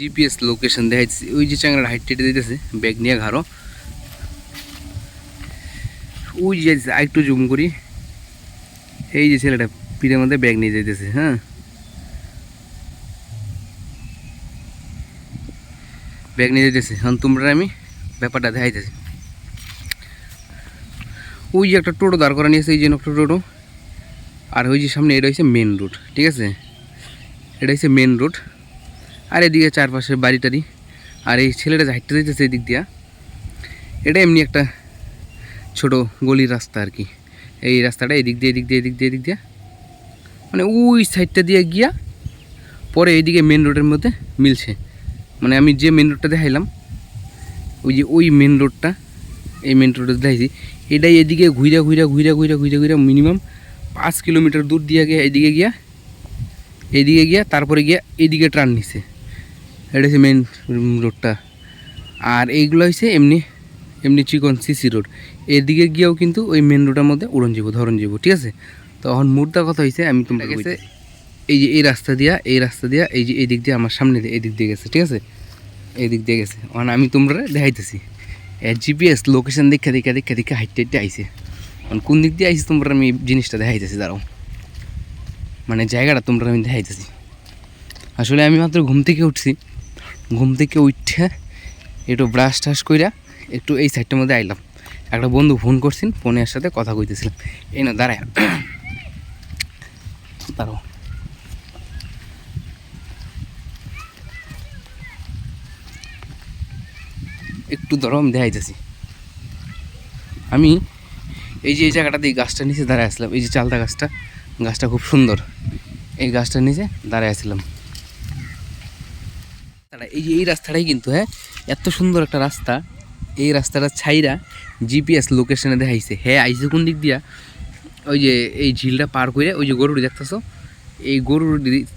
GPS location দেখাইতেছি। ওই যে চাংড়ার হাইট টেটে দিতেছে ব্যাগ নিয়ে ঘাড়ো। ওই যে একটু জুম করি। এই যে ছেলেটা পিঠের মধ্যে ব্যাগ নিয়ে যাইতেছে হ্যাঁ। ব্যাগ নিয়ে যেতেছে এখন তোমরা আমি ব্যাপারটা দেখাইতেছি। ওই যে একটা টোটো দাঁড় করা নিয়েছে এই যে একটা টোটো। আর ওই যে সামনে এটা হচ্ছে মেন রোড ঠিক আছে? এটা হচ্ছে মেন রোড আর এদিকে চারপাশের বাড়ি টাড়ি আর এই ছেলেটা হাঁটতে দিতেছে এদিক দিয়া, এটা এমনি একটা ছোট গলির রাস্তা আর কি। এই রাস্তাটা এদিক দিয়ে এদিক দিয়ে এদিক দিয়ে এদিক দিয়ে। মানে ওই সাইডটা দিয়ে গিয়া পরে এইদিকে মেন রোডের মধ্যে মিলছে। মানে আমি যে মেন রোডটা দেখাইলাম, ওই যে ওই মেন রোডটা এই মেন রোডে দেখাইছি, এটাই এদিকে ঘুইরা ঘুইরা ঘুইরা ঘুইরা ঘুইরা ঘুইরা মিনিমাম পাঁচ কিলোমিটার দূর দিয়ে গিয়া এদিকে গিয়া এদিকে গিয়া, তারপরে গিয়া এদিকে ট্রান নিছে। এটা হচ্ছে মেন রোডটা আর এইগুলো হচ্ছে এমনি এমনি চিকন সিসি রোড এদিকে গিয়েও কিন্তু ওই মেন রোডের মধ্যে উড়ন যাব ধরন যাব ঠিক আছে? তো এখন মুদ্রা কথা হয়েছে আমি তোমরা গেছে এই যে এই রাস্তা দিয়া এই রাস্তা দিয়া এই যে এই দিক দিয়ে আমার সামনে দিয়ে এই দিক দিয়ে গেছে ঠিক আছে? এই দিক দিয়ে গেছে। এখন আমি তোমরা দেখাইতেছি। জিপিএস লোকেশন দেখে দেখে দেখে দেখে হাইটে হাইটে আইছে। এখন কোন দিক দিয়ে আইছে তোমরা আমি জিনিসটা দেখাইতেছি দাঁড়াও। মানে জায়গাটা তোমরা আমি দেখাইতেছি। আসলে আমি মাত্র ঘুম থেকে উঠছি। ঘুম থেকে উঠে একটু ব্রাশ টাশ কইরা একটু এই সাইডটার মধ্যে আইলাম। একটা বন্ধু ফোন করছেন ফোনের সাথে কথা কইতেছিলাম। এই না দাঁড়ায়। দাঁড়াও। একটু ধরো আমি দেখাইতেছি। আমি এই যে এই জায়গাটাতে এই গাছটার নিচে দাঁড়ায় আসলাম, এই যে চালতা গাছটা গাছটা খুব সুন্দর। এই গাছটার নিচে দাঁড়ায় আসলাম। রাস্তাটা এই যে এই রাস্তাটাই কিন্তু হ্যাঁ এত সুন্দর একটা রাস্তা এই রাস্তাটা ছাইরা জিপিএস লোকেশনে দেখাইছে হ্যাঁ আইসে কোন দিক দিয়া ওই যে এই ঝিলটা পার করে ওই যে গরুটি দেখতেছো এই গরুর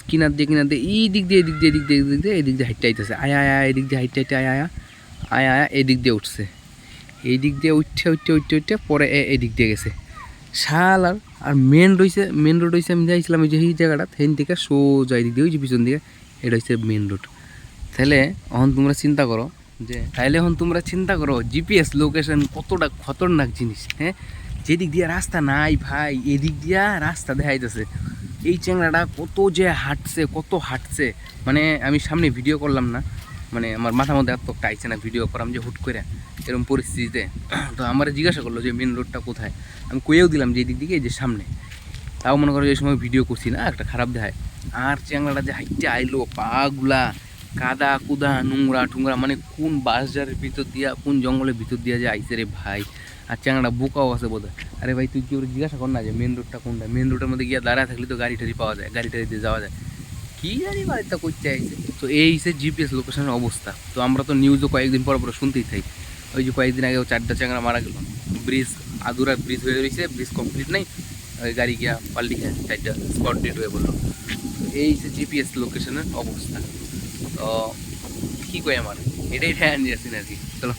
কিনার দিয়ে কিনার দিয়ে এই দিক দিয়ে এই দিক দিয়ে এদিক দিয়ে এদিক দিয়ে এই দিক দিয়ে হাইটটা আইতেছে আয় আয় এদিক দিয়ে হাইটটা হাইটে আয় আয়া আয় আয়া এই দিক দিয়ে উঠছে এই দিক দিয়ে উঠতে উঠতে উঠতে উঠতে পরে এ- এই দিক দিয়ে গেছে শাল আর আর মেন রয়েছে মেন রোড হয়েছে আমি যাইছিলাম ওই যে এই জায়গাটা সেখান থেকে সোজা এই দিক দিয়ে ওই যে পিছন দিকে এটা হচ্ছে মেন রোড তাহলে এখন তোমরা চিন্তা করো যে, তাইলে এখন তোমরা চিন্তা করো জিপিএস লোকেশন কতটা খতরনাক জিনিস হ্যাঁ? যেদিক দিয়ে রাস্তা নাই ভাই, এদিক দিয়া রাস্তা দেখাইতেছে। এই চ্যাংড়াটা কত যে হাঁটছে, কত হাঁটছে। মানে আমি সামনে ভিডিও করলাম না মানে আমার মাথার মধ্যে এত আইছে না ভিডিও করাম যে হুট করে এরকম পরিস্থিতিতে। তো আমার জিজ্ঞাসা করল যে মেন রোডটা কোথায়? আমি কয়েও দিলাম যে, এদিক দিকে যে সামনে। তাও মনে করো যে সময় ভিডিও করছি না একটা খারাপ দেখায়। আর চ্যাংড়াটা যে হাইটে আইলো পাগুলা কাদা, কুদা, নোংরা টুংরা মানে কোন বাসজারের ভিতর দিয়া, কোন জঙ্গলের ভিতর দিয়া যে আইসে রে ভাই? আর চ্যাংড়া বোকাও আছে বোধ আরে ভাই, তুই কি ওর জিজ্ঞাসা কর না যে মেন রোডটা কোনটা? মেন রোডের মধ্যে গিয়া দাঁড়া থাকলে তো গাড়ি টাড়ি পাওয়া যায়, গাড়ি টাড়ি দিয়ে যাওয়া যায়। কি জানি বাড়িটা করতে আইছে? তো এই হচ্ছে জিপিএস লোকেশনের অবস্থা। তো আমরা তো নিউজও কয়েকদিন পর পর শুনতেই থাকি ওই যে কয়েকদিন আগেও চারটা চ্যাংড়া মারা গেল। ব্রিজ আদুরা ব্রিজ হয়ে রয়েছে ব্রিজ কমপ্লিট নেই। ওই গাড়ি গিয়া পাল্টি চারটা স্পট ডেট হয়ে বলল এই যে জিপিএস লোকেশনের অবস্থা। তো কি কই আমার? এটাই ধ্যান দিয়েছি আর কি চলো।